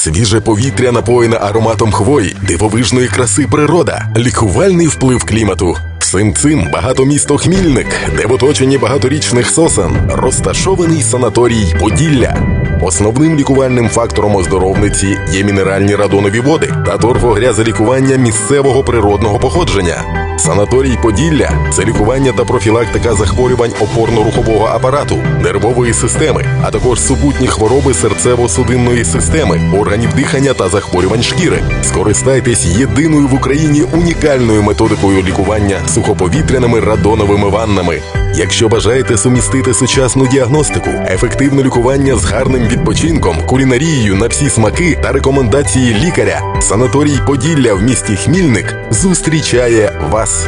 свіже повітря напоєне ароматом хвої, дивовижної краси природа, лікувальний вплив клімату. Всім цим багато місто Хмільник, де в оточенні багаторічних сосен розташований санаторій Поділля. Основним лікувальним фактором оздоровниці є мінеральні радонові води та торфогрязолікування місцевого природного походження. Санаторій Поділля це лікування та профілактика захворювань опорно-рухового апарату, нервової системи, а також супутні хвороби серцево-судинної системи, органів дихання та захворювань шкіри. Скористайтесь єдиною в Україні унікальною методикою лікування сухоповітряними радоновими ваннами. Якщо бажаєте сумістити сучасну діагностику, ефективне лікування з гарним відпочинком, кулінарією на всі смаки та рекомендації лікаря, санаторій Поділля в місті Хмільник зустрічає вас.